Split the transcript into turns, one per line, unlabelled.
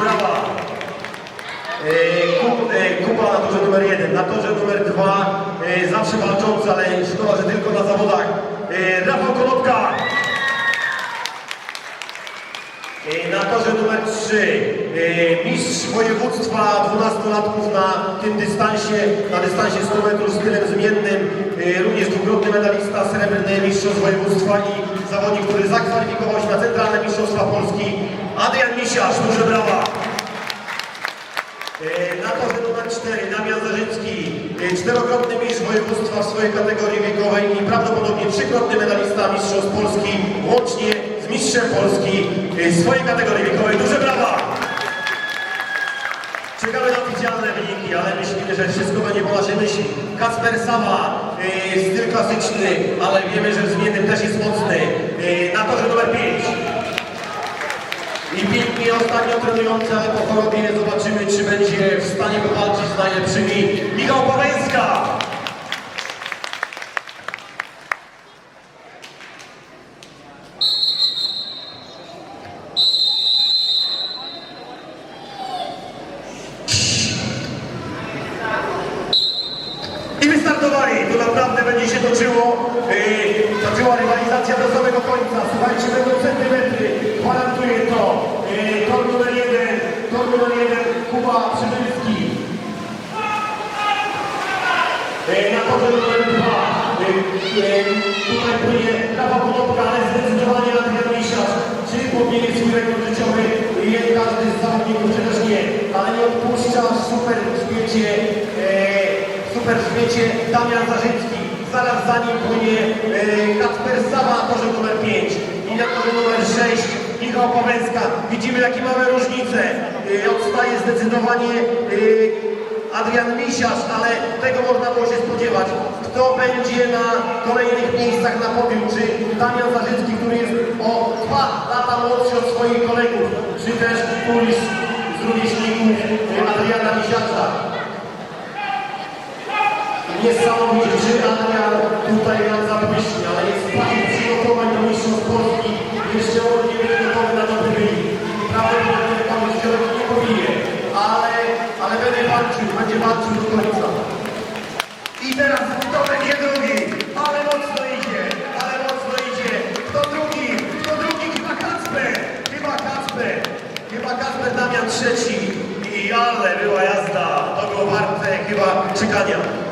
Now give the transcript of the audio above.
Brawa. E, kup, e, kupa na torze numer jeden. Na torze numer dwa e, zawsze walczący, ale szkoda, że tylko na zawodach. Rafał Kolopka. Na torze numer 3 mistrz województwa 12-latków na tym dystansie, na dystansie 100 metrów stylem zmiennym, również dwukrotny medalista srebrny mistrz województwa i zawodnik, który zakwalifikował się na Polski, Adrian Misiarz, duże brawa. E, Na torze numer 4 Damian Zarzycki, e, czterokrotny mistrz województwa w swojej kategorii wiekowej i prawdopodobnie trzykrotny medalista mistrzostw Polski, łącznie z mistrzem Polski e, w swojej kategorii wiekowej. Duże brawa! Czekamy na oficjalne wyniki, ale myślimy, że wszystko będzie po naszej myśli. Kasper Sama, styl klasyczny, ale wiemy, że w zmiennym też jest mocny. E, Na torze numer 5 i ostatnio trenujący, ale po chorobie zobaczymy, czy będzie w stanie powalczyć z najlepszymi. Michał Pawęska! I wystartowali. Tu naprawdę będzie się toczyło, yy, toczyła rywalizacja do samego końca. Słuchajcie, będą centymetry. Gwarantuję to. Yy, tor numer jeden, tor numer jeden, Kuba Przybylski. Yy, na torze numer dwa. Yy, yy, tutaj płynie Rafał Konopka, ale zdecydowanie Adrian Misiarz. Czy pobije swój rekord życiowy? Nie każdy z zawodników, czy też nie. Ale nie odpuszcza super w świecie. Yy, super w świecie Damian Zarzycki. Zaraz za nim płynie e, Kacper Sama na torze numer 5 i na torze numer 6 Michał Pawęska. Widzimy jakie mamy różnice. E, odstaje zdecydowanie e, Adrian Misiarz, ale tego można było się spodziewać. Kto będzie na kolejnych miejscach na podium? Czy Damian Zarzycki, który jest o dwa lata młodszy od swoich kolegów, czy też któryś z rówieśników Adriana Misiarza? Niesamowicie, czy Adrian tutaj nam zabłyśnie, ale jest w fazie przygotowań do mistrzostw Polski. Jeszcze on nie będzie gotowy na dobry wynik. Prawdopodobnie pan Zdziorek nie pobije, ale, ale będzie walczył, będzie walczył do końca. I teraz kto będzie drugi? Ale mocno idzie, ale mocno idzie. Kto drugi? Kto drugi? Chyba Kacper, chyba Kacper. Chyba Kacper Damian trzeci. I ale była jazda. To było warte chyba czekania.